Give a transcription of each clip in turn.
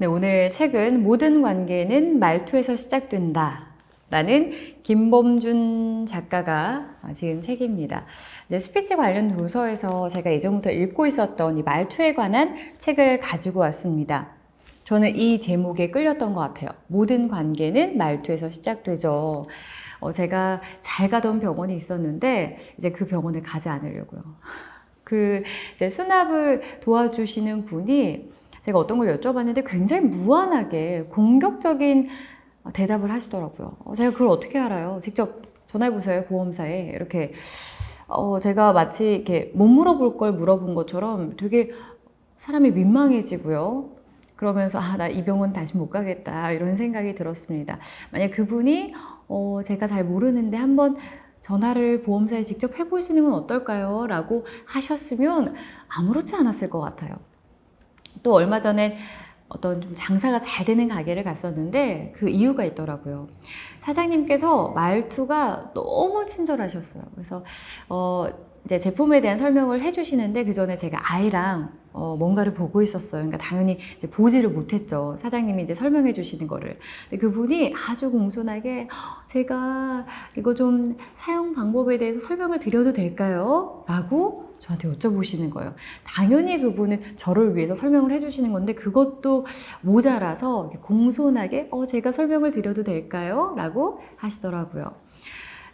네, 오늘 책은 모든 관계는 말투에서 시작된다. 라는 김범준 작가가 지은 책입니다. 이제 스피치 관련 도서에서 제가 예전부터 읽고 있었던 이 말투에 관한 책을 가지고 왔습니다. 저는 이 제목에 끌렸던 것 같아요. 모든 관계는 말투에서 시작되죠. 어, 제가 잘 가던 병원이 있었는데 이제 그 병원에 가지 않으려고요. 그 이제 수납을 도와주시는 분이 제가 어떤 걸 여쭤봤는데 굉장히 무한하게 공격적인 대답을 하시더라고요. 어, 제가 그걸 어떻게 알아요? 직접 전화해보세요, 보험사에. 이렇게. 어, 제가 마치 이렇게 못 물어볼 걸 물어본 것처럼 되게 사람이 민망해지고요. 그러면서, 아, 나 이 병원 다시 못 가겠다. 이런 생각이 들었습니다. 만약 그분이, 어, 제가 잘 모르는데 한번 전화를 보험사에 직접 해보시는 건 어떨까요? 라고 하셨으면 아무렇지 않았을 것 같아요. 또 얼마 전에 어떤 좀 장사가 잘 되는 가게를 갔었는데 그 이유가 있더라고요. 사장님께서 말투가 너무 친절하셨어요. 그래서 어 이제 제품에 대한 설명을 해주시는데 그 전에 제가 아이랑 어 뭔가를 보고 있었어요. 그러니까 당연히 이제 보지를 못했죠. 사장님이 이제 설명해 주시는 거를. 근데 그분이 아주 공손하게 제가 이거 좀 사용 방법에 대해서 설명을 드려도 될까요? 라고 저한테 여쭤보시는 거예요. 당연히 그분은 저를 위해서 설명을 해주시는 건데 그것도 모자라서 공손하게 어 제가 설명을 드려도 될까요? 라고 하시더라고요.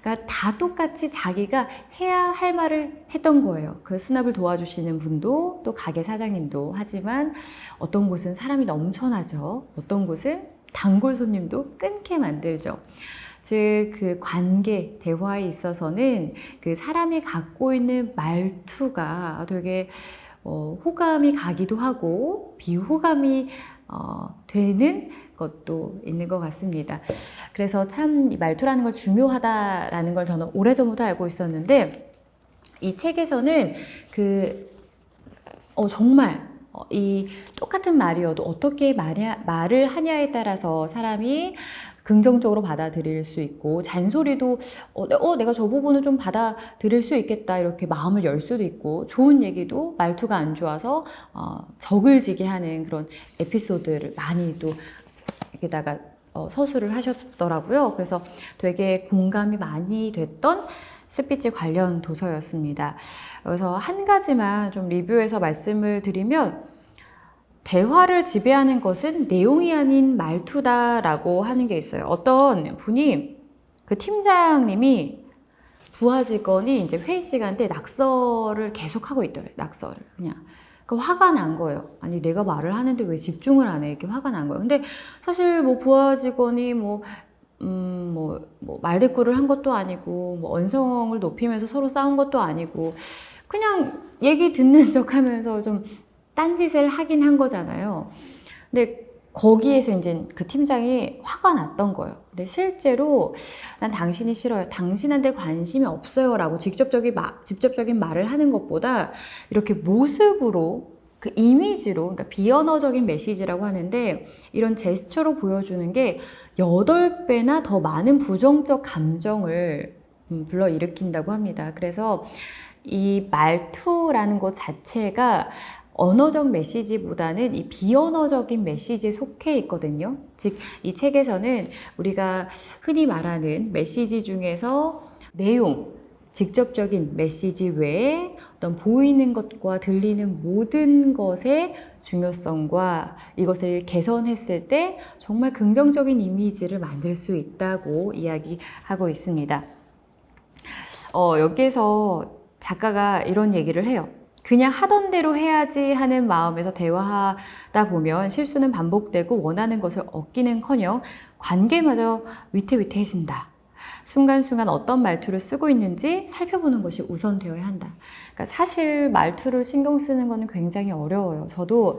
그러니까 다 똑같이 자기가 해야 할 말을 했던 거예요. 그 수납을 도와주시는 분도 또 가게 사장님도 하지만 어떤 곳은 사람이 넘쳐나죠. 어떤 곳은 단골 손님도 끊게 만들죠. 즉, 그 관계, 대화에 있어서는 그 사람이 갖고 있는 말투가 되게 어, 호감이 가기도 하고 비호감이 어, 되는 것도 있는 것 같습니다. 그래서 참이 말투라는 걸 중요하다라는 걸 저는 오래전부터 알고 있었는데 이 책에서는 그 어, 정말 어, 이 똑같은 말이어도 어떻게 말야, 말을 하냐에 따라서 사람이 긍정적으로 받아들일 수 있고 잔소리도 어, 내- 어, 내가 저 부분을 좀 받아들일 수 있겠다 이렇게 마음을 열 수도 있고 좋은 얘기도 말투가 안 좋아서 어, 적을 지게 하는 그런 에피소드를 많이 또 여기다가 어, 서술을 하셨더라고요. 그래서 되게 공감이 많이 됐던 스피치 관련 도서였습니다. 그래서 한 가지만 좀 리뷰해서 말씀을 드리면 대화를 지배하는 것은 내용이 아닌 말투다라고 하는 게 있어요. 어떤 분이 그 팀장님이 부하 직원이 이제 회의 시간 때 낙서를 계속 하고 있더래. 낙서를 그냥. 그 화가 난 거예요. 아니 내가 말을 하는데 왜 집중을 안 해? 이렇게 화가 난 거예요. 근데 사실 뭐 부하 직원이 뭐 음, 뭐, 뭐, 말대꾸를 한 것도 아니고, 뭐, 언성을 높이면서 서로 싸운 것도 아니고, 그냥 얘기 듣는 척 하면서 좀 딴짓을 하긴 한 거잖아요. 근데 거기에서 이제 그 팀장이 화가 났던 거예요. 근데 실제로 난 당신이 싫어요. 당신한테 관심이 없어요. 라고 직접적인, 마, 직접적인 말을 하는 것보다 이렇게 모습으로 그 이미지로, 그러니까 비언어적인 메시지라고 하는데 이런 제스처로 보여주는 게 8배나 더 많은 부정적 감정을 음, 불러일으킨다고 합니다. 그래서 이 말투라는 것 자체가 언어적 메시지보다는 이 비언어적인 메시지에 속해 있거든요. 즉, 이 책에서는 우리가 흔히 말하는 메시지 중에서 내용, 직접적인 메시지 외에 어떤 보이는 것과 들리는 모든 것의 중요성과 이것을 개선했을 때 정말 긍정적인 이미지를 만들 수 있다고 이야기하고 있습니다. 어, 여기에서 작가가 이런 얘기를 해요. 그냥 하던 대로 해야지 하는 마음에서 대화하다 보면 실수는 반복되고 원하는 것을 얻기는 커녕 관계마저 위태위태해진다. 순간순간 어떤 말투를 쓰고 있는지 살펴보는 것이 우선 되어야 한다. 그러니까 사실 말투를 신경 쓰는 거는 굉장히 어려워요. 저도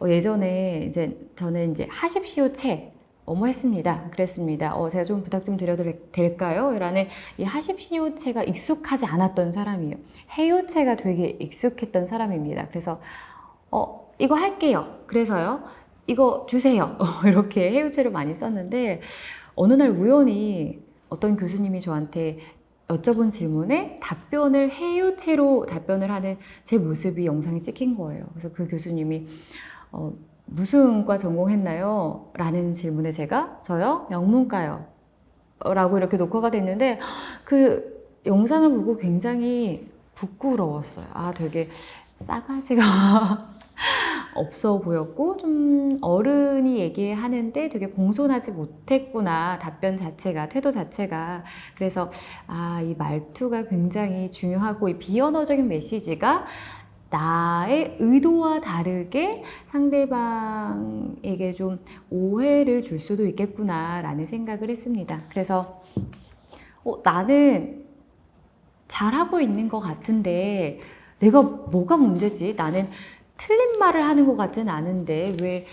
어, 예전에 이제 저는 이제 하십시오 책 어머 했습니다. 그랬습니다. 어, 제가 좀 부탁 좀 드려도 될까요? 라는 이 하십시오체가 익숙하지 않았던 사람이에요. 해요체가 되게 익숙했던 사람입니다. 그래서 어, 이거 할게요. 그래서요. 이거 주세요. 어, 이렇게 해요체를 많이 썼는데 어느 날 우연히 어떤 교수님이 저한테 여쭤본 질문에 답변을 해요체로 답변을 하는 제 모습이 영상에 찍힌 거예요. 그래서 그 교수님이 어, 무슨 과 전공했나요? 라는 질문에 제가 저요? 영문과요. 라고 이렇게 녹화가 됐는데 그 영상을 보고 굉장히 부끄러웠어요. 아, 되게 싸가지가 없어 보였고 좀 어른이 얘기하는데 되게 공손하지 못했구나 답변 자체가 태도 자체가 그래서 아 이 말투가 굉장히 중요하고 이 비언어적인 메시지가 나의 의도와 다르게 상대방에게 좀 오해를 줄 수도 있겠구나라는 생각을 했습니다. 그래서 어, 나는 잘하고 있는 것 같은데 내가 뭐가 문제지? 나는 틀린 말을 하는 것 같진 않은데 왜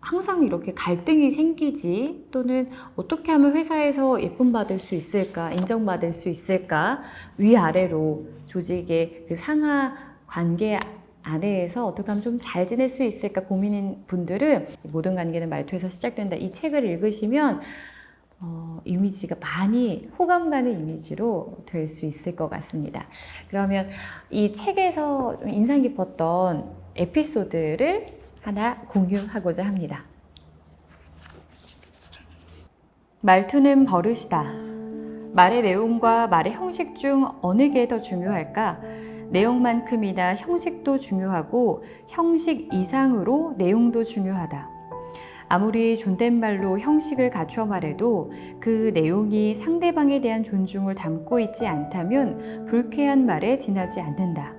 항상 이렇게 갈등이 생기지? 또는 어떻게 하면 회사에서 예쁨 받을 수 있을까? 인정받을 수 있을까? 위아래로 조직의 그 상하 관계 안에서 어떻게 하면 좀 잘 지낼 수 있을까 고민인 분들은 모든 관계는 말투에서 시작된다. 이 책을 읽으시면 어, 이미지가 많이 호감 가는 이미지로 될 수 있을 것 같습니다. 그러면 이 책에서 좀 인상 깊었던 에피소드를 하나 공유하고자 합니다. 말투는 버릇이다. 말의 내용과 말의 형식 중 어느 게 더 중요할까? 내용만큼이나 형식도 중요하고 형식 이상으로 내용도 중요하다. 아무리 존댓말로 형식을 갖춰 말해도 그 내용이 상대방에 대한 존중을 담고 있지 않다면 불쾌한 말에 지나지 않는다.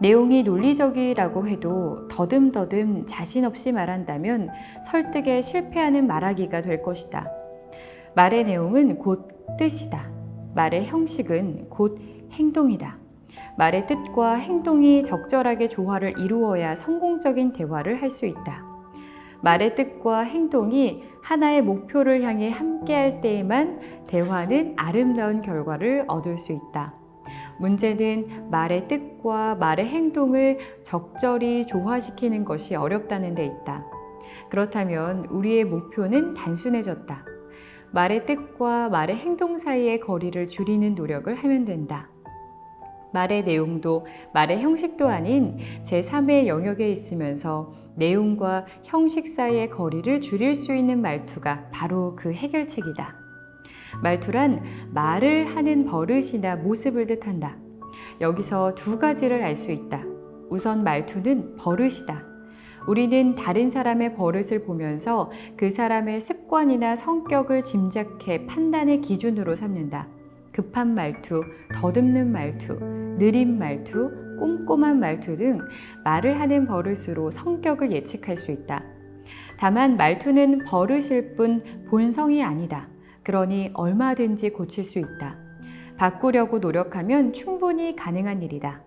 내용이 논리적이라고 해도 더듬더듬 자신 없이 말한다면 설득에 실패하는 말하기가 될 것이다. 말의 내용은 곧 뜻이다. 말의 형식은 곧 행동이다. 말의 뜻과 행동이 적절하게 조화를 이루어야 성공적인 대화를 할 수 있다. 말의 뜻과 행동이 하나의 목표를 향해 함께할 때에만 대화는 아름다운 결과를 얻을 수 있다. 문제는 말의 뜻과 말의 행동을 적절히 조화시키는 것이 어렵다는 데 있다. 그렇다면 우리의 목표는 단순해졌다. 말의 뜻과 말의 행동 사이의 거리를 줄이는 노력을 하면 된다. 말의 내용도 말의 형식도 아닌 제3의 영역에 있으면서 내용과 형식 사이의 거리를 줄일 수 있는 말투가 바로 그 해결책이다. 말투란 말을 하는 버릇이나 모습을 뜻한다. 여기서 두 가지를 알 수 있다. 우선 말투는 버릇이다. 우리는 다른 사람의 버릇을 보면서 그 사람의 습관이나 성격을 짐작해 판단의 기준으로 삼는다. 급한 말투, 더듬는 말투, 느린 말투, 꼼꼼한 말투 등 말을 하는 버릇으로 성격을 예측할 수 있다. 다만 말투는 버릇일 뿐 본성이 아니다. 그러니 얼마든지 고칠 수 있다. 바꾸려고 노력하면 충분히 가능한 일이다.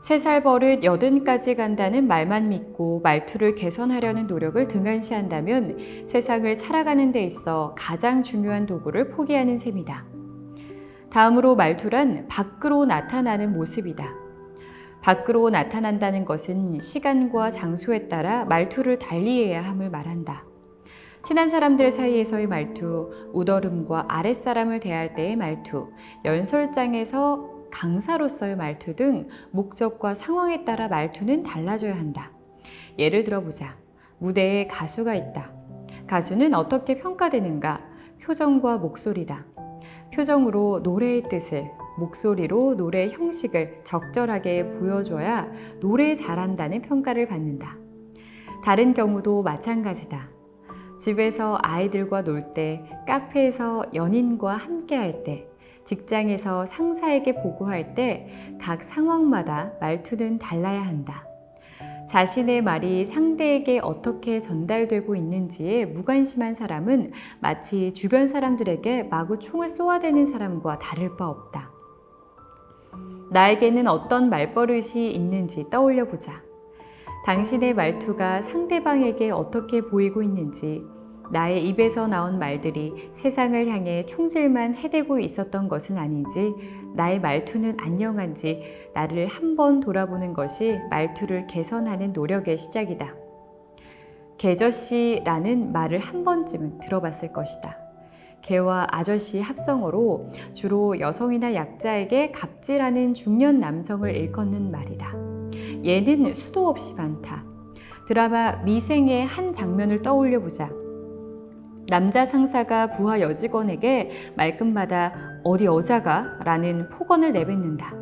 세 살 버릇 여든까지 간다는 말만 믿고 말투를 개선하려는 노력을 등한시한다면 세상을 살아가는 데 있어 가장 중요한 도구를 포기하는 셈이다. 다음으로 말투란 밖으로 나타나는 모습이다. 밖으로 나타난다는 것은 시간과 장소에 따라 말투를 달리해야 함을 말한다. 친한 사람들 사이에서의 말투, 우더름과 아랫사람을 대할 때의 말투, 연설장에서 강사로서의 말투 등 목적과 상황에 따라 말투는 달라져야 한다. 예를 들어보자. 무대에 가수가 있다. 가수는 어떻게 평가되는가? 표정과 목소리다. 표정으로 노래의 뜻을, 목소리로 노래의 형식을 적절하게 보여줘야 노래 잘한다는 평가를 받는다. 다른 경우도 마찬가지다. 집에서 아이들과 놀 때, 카페에서 연인과 함께 할 때, 직장에서 상사에게 보고할 때 각 상황마다 말투는 달라야 한다. 자신의 말이 상대에게 어떻게 전달되고 있는지에 무관심한 사람은 마치 주변 사람들에게 마구 총을 쏘아대는 사람과 다를 바 없다. 나에게는 어떤 말버릇이 있는지 떠올려 보자. 당신의 말투가 상대방에게 어떻게 보이고 있는지, 나의 입에서 나온 말들이 세상을 향해 총질만 해대고 있었던 것은 아닌지, 나의 말투는 안녕한지 나를 한 번 돌아보는 것이 말투를 개선하는 노력의 시작이다. 개저씨라는 말을 한 번쯤은 들어봤을 것이다. 개와 아저씨 합성어로 주로 여성이나 약자에게 갑질하는 중년 남성을 일컫는 말이다. 얘는 수도 없이 많다. 드라마 미생의 한 장면을 떠올려 보자. 남자 상사가 부하 여직원에게 말끝마다 어디 여자가? 라는 폭언을 내뱉는다.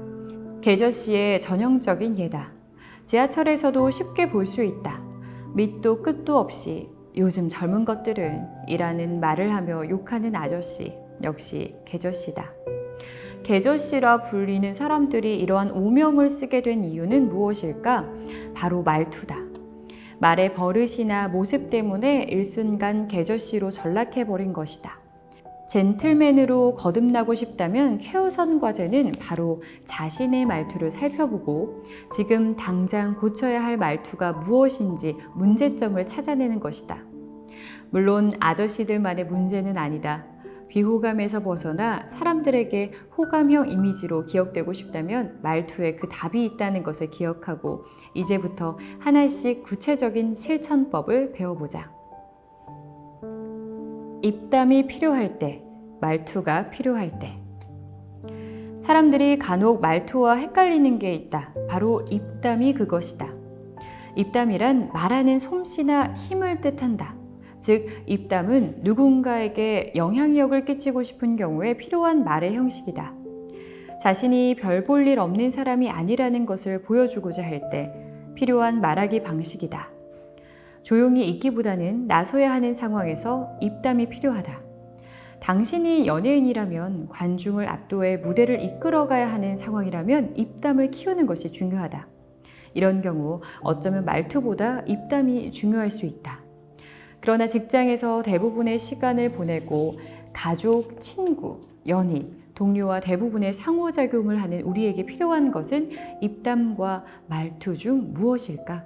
계저씨의 전형적인 예다. 지하철에서도 쉽게 볼 수 있다. 밑도 끝도 없이 요즘 젊은 것들은 이라는 말을 하며 욕하는 아저씨. 역시 계저씨다. 계저씨라 불리는 사람들이 이러한 오명을 쓰게 된 이유는 무엇일까? 바로 말투다. 말의 버릇이나 모습 때문에 일순간 계저씨로 전락해버린 것이다. 젠틀맨으로 거듭나고 싶다면 최우선 과제는 바로 자신의 말투를 살펴보고 지금 당장 고쳐야 할 말투가 무엇인지 문제점을 찾아내는 것이다. 물론 아저씨들만의 문제는 아니다. 비호감에서 벗어나 사람들에게 호감형 이미지로 기억되고 싶다면 말투에 그 답이 있다는 것을 기억하고 이제부터 하나씩 구체적인 실천법을 배워보자. 입담이 필요할 때, 말투가 필요할 때. 사람들이 간혹 말투와 헷갈리는 게 있다. 바로 입담이 그것이다. 입담이란 말하는 솜씨나 힘을 뜻한다. 즉, 입담은 누군가에게 영향력을 끼치고 싶은 경우에 필요한 말의 형식이다. 자신이 별 볼 일 없는 사람이 아니라는 것을 보여주고자 할 때 필요한 말하기 방식이다. 조용히 있기보다는 나서야 하는 상황에서 입담이 필요하다. 당신이 연예인이라면 관중을 압도해 무대를 이끌어가야 하는 상황이라면 입담을 키우는 것이 중요하다. 이런 경우 어쩌면 말투보다 입담이 중요할 수 있다. 그러나 직장에서 대부분의 시간을 보내고 가족, 친구, 연인, 동료와 대부분의 상호작용을 하는 우리에게 필요한 것은 입담과 말투 중 무엇일까?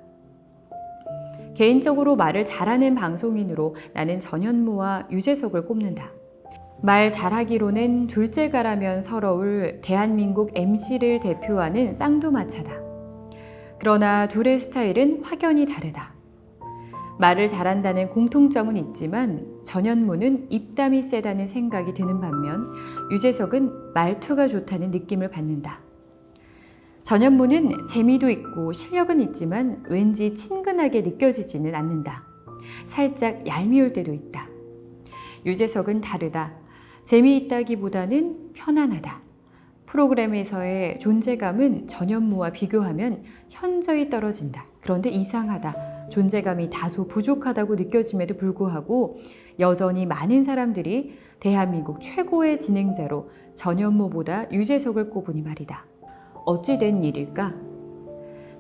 개인적으로 말을 잘하는 방송인으로 나는 전현무와 유재석을 꼽는다. 말 잘하기로는 둘째가라면 서러울 대한민국 MC를 대표하는 쌍두마차다. 그러나 둘의 스타일은 확연히 다르다. 말을 잘한다는 공통점은 있지만 전현무는 입담이 세다는 생각이 드는 반면 유재석은 말투가 좋다는 느낌을 받는다. 전현무는 재미도 있고 실력은 있지만 왠지 친근하게 느껴지지는 않는다. 살짝 얄미울 때도 있다. 유재석은 다르다. 재미있다기보다는 편안하다. 프로그램에서의 존재감은 전현무와 비교하면 현저히 떨어진다. 그런데 이상하다. 존재감이 다소 부족하다고 느껴짐에도 불구하고 여전히 많은 사람들이 대한민국 최고의 진행자로 전현무보다 유재석을 꼽으니 말이다. 어찌 된 일일까?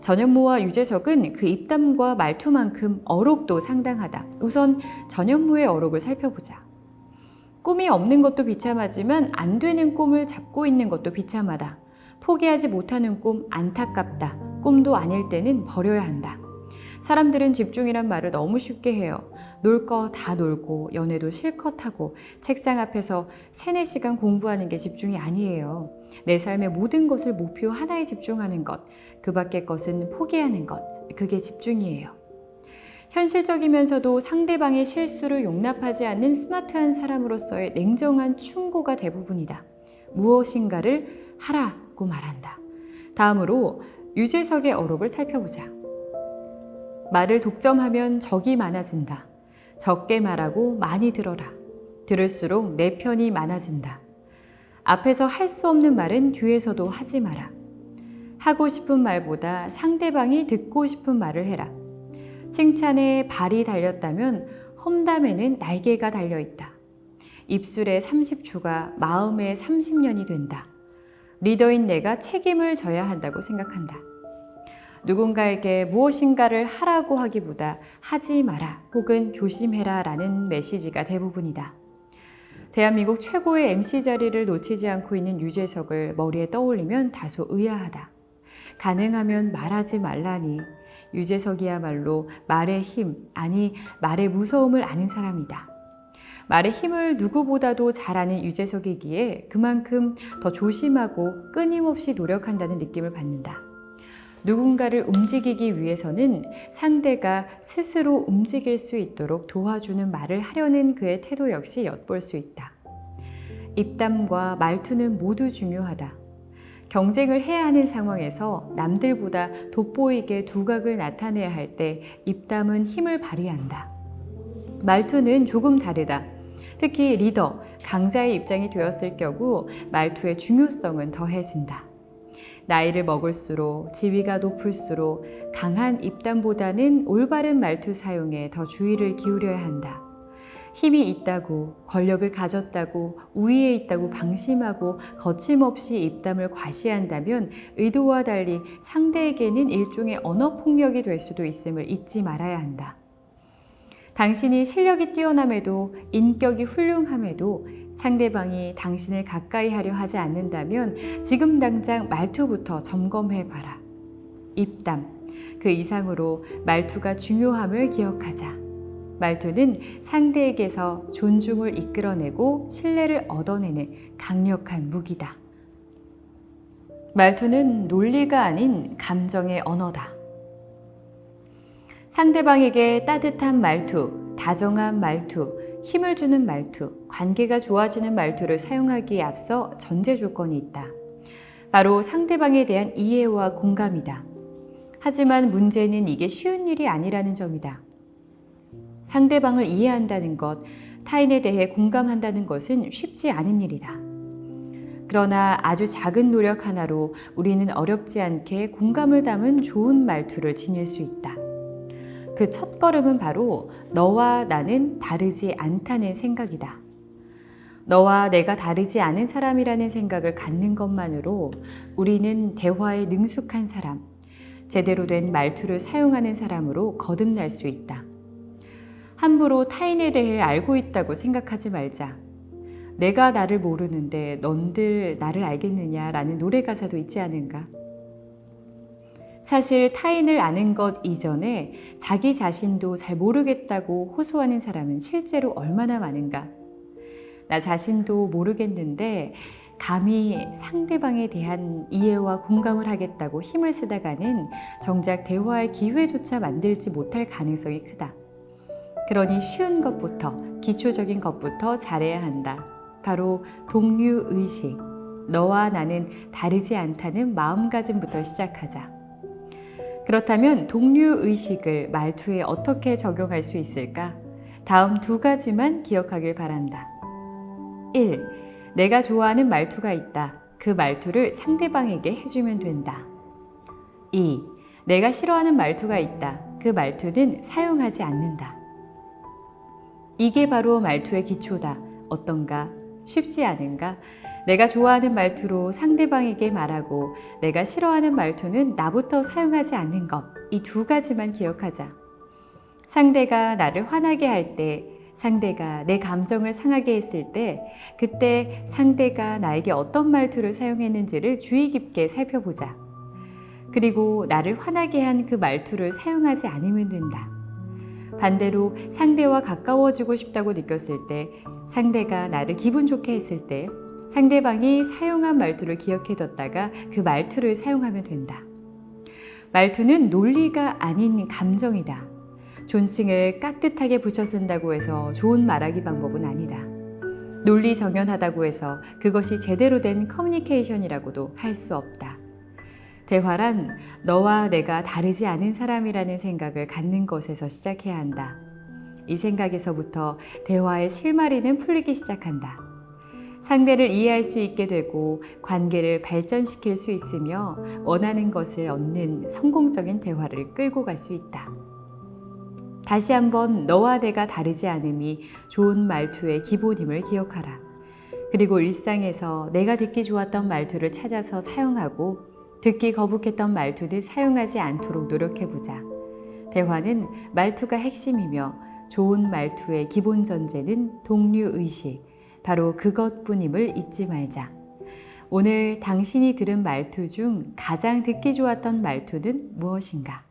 전현무와 유재석은 그 입담과 말투만큼 어록도 상당하다. 우선 전현무의 어록을 살펴보자. 꿈이 없는 것도 비참하지만 안 되는 꿈을 잡고 있는 것도 비참하다. 포기하지 못하는 꿈 안타깝다. 꿈도 아닐 때는 버려야 한다. 사람들은 집중이란 말을 너무 쉽게 해요. 놀 거 다 놀고 연애도 실컷 하고 책상 앞에서 세네 시간 공부하는 게 집중이 아니에요. 내 삶의 모든 것을 목표 하나에 집중하는 것, 그 밖의 것은 포기하는 것, 그게 집중이에요. 현실적이면서도 상대방의 실수를 용납하지 않는 스마트한 사람으로서의 냉정한 충고가 대부분이다. 무엇인가를 하라고 말한다. 다음으로 유재석의 어록을 살펴보자. 말을 독점하면 적이 많아진다. 적게 말하고 많이 들어라. 들을수록 내 편이 많아진다. 앞에서 할 수 없는 말은 뒤에서도 하지 마라. 하고 싶은 말보다 상대방이 듣고 싶은 말을 해라. 칭찬에 발이 달렸다면 험담에는 날개가 달려 있다. 입술에 30초가 마음에 30년이 된다. 리더인 내가 책임을 져야 한다고 생각한다. 누군가에게 무엇인가를 하라고 하기보다 하지 마라 혹은 조심해라 라는 메시지가 대부분이다. 대한민국 최고의 MC 자리를 놓치지 않고 있는 유재석을 머리에 떠올리면 다소 의아하다. 가능하면 말하지 말라니 유재석이야말로 말의 힘, 아니 말의 무서움을 아는 사람이다. 말의 힘을 누구보다도 잘 아는 유재석이기에 그만큼 더 조심하고 끊임없이 노력한다는 느낌을 받는다. 누군가를 움직이기 위해서는 상대가 스스로 움직일 수 있도록 도와주는 말을 하려는 그의 태도 역시 엿볼 수 있다. 입담과 말투는 모두 중요하다. 경쟁을 해야 하는 상황에서 남들보다 돋보이게 두각을 나타내야 할 때 입담은 힘을 발휘한다. 말투는 조금 다르다. 특히 리더, 강자의 입장이 되었을 경우 말투의 중요성은 더해진다. 나이를 먹을수록 지위가 높을수록 강한 입담보다는 올바른 말투 사용에 더 주의를 기울여야 한다. 힘이 있다고, 권력을 가졌다고, 우위에 있다고 방심하고 거침없이 입담을 과시한다면 의도와 달리 상대에게는 일종의 언어 폭력이 될 수도 있음을 잊지 말아야 한다. 당신이 실력이 뛰어남에도 인격이 훌륭함에도 상대방이 당신을 가까이 하려 하지 않는다면 지금 당장 말투부터 점검해 봐라. 입담, 그 이상으로 말투가 중요함을 기억하자. 말투는 상대에게서 존중을 이끌어내고 신뢰를 얻어내는 강력한 무기다. 말투는 논리가 아닌 감정의 언어다. 상대방에게 따뜻한 말투, 다정한 말투, 힘을 주는 말투, 관계가 좋아지는 말투를 사용하기에 앞서 전제 조건이 있다. 바로 상대방에 대한 이해와 공감이다. 하지만 문제는 이게 쉬운 일이 아니라는 점이다. 상대방을 이해한다는 것, 타인에 대해 공감한다는 것은 쉽지 않은 일이다. 그러나 아주 작은 노력 하나로 우리는 어렵지 않게 공감을 담은 좋은 말투를 지닐 수 있다. 그 첫 걸음은 바로 너와 나는 다르지 않다는 생각이다. 너와 내가 다르지 않은 사람이라는 생각을 갖는 것만으로 우리는 대화에 능숙한 사람, 제대로 된 말투를 사용하는 사람으로 거듭날 수 있다. 함부로 타인에 대해 알고 있다고 생각하지 말자. 내가 나를 모르는데 넌들 나를 알겠느냐라는 노래 가사도 있지 않은가? 사실 타인을 아는 것 이전에 자기 자신도 잘 모르겠다고 호소하는 사람은 실제로 얼마나 많은가? 나 자신도 모르겠는데 감히 상대방에 대한 이해와 공감을 하겠다고 힘을 쓰다가는 정작 대화의 기회조차 만들지 못할 가능성이 크다. 그러니 쉬운 것부터, 기초적인 것부터 잘해야 한다. 바로 동료의식. 너와 나는 다르지 않다는 마음가짐부터 시작하자. 그렇다면 동료의식을 말투에 어떻게 적용할 수 있을까? 다음 두 가지만 기억하길 바란다. 1. 내가 좋아하는 말투가 있다. 그 말투를 상대방에게 해주면 된다. 2. 내가 싫어하는 말투가 있다. 그 말투는 사용하지 않는다. 이게 바로 말투의 기초다. 어떤가? 쉽지 않은가? 내가 좋아하는 말투로 상대방에게 말하고 내가 싫어하는 말투는 나부터 사용하지 않는 것. 이 두 가지만 기억하자. 상대가 나를 화나게 할 때, 상대가 내 감정을 상하게 했을 때, 그때 상대가 나에게 어떤 말투를 사용했는지를 주의 깊게 살펴보자. 그리고 나를 화나게 한 그 말투를 사용하지 않으면 된다. 반대로 상대와 가까워지고 싶다고 느꼈을 때, 상대가 나를 기분 좋게 했을 때, 상대방이 사용한 말투를 기억해뒀다가 그 말투를 사용하면 된다. 말투는 논리가 아닌 감정이다. 존칭을 깍듯하게 붙여 쓴다고 해서 좋은 말하기 방법은 아니다. 논리 정연하다고 해서 그것이 제대로 된 커뮤니케이션이라고도 할 수 없다. 대화란 너와 내가 다르지 않은 사람이라는 생각을 갖는 것에서 시작해야 한다. 이 생각에서부터 대화의 실마리는 풀리기 시작한다. 상대를 이해할 수 있게 되고 관계를 발전시킬 수 있으며 원하는 것을 얻는 성공적인 대화를 끌고 갈 수 있다. 다시 한번 너와 내가 다르지 않음이 좋은 말투의 기본임을 기억하라. 그리고 일상에서 내가 듣기 좋았던 말투를 찾아서 사용하고 듣기 거북했던 말투는 사용하지 않도록 노력해보자. 대화는 말투가 핵심이며 좋은 말투의 기본 전제는 동료의식, 바로 그것뿐임을 잊지 말자. 오늘 당신이 들은 말투 중 가장 듣기 좋았던 말투는 무엇인가?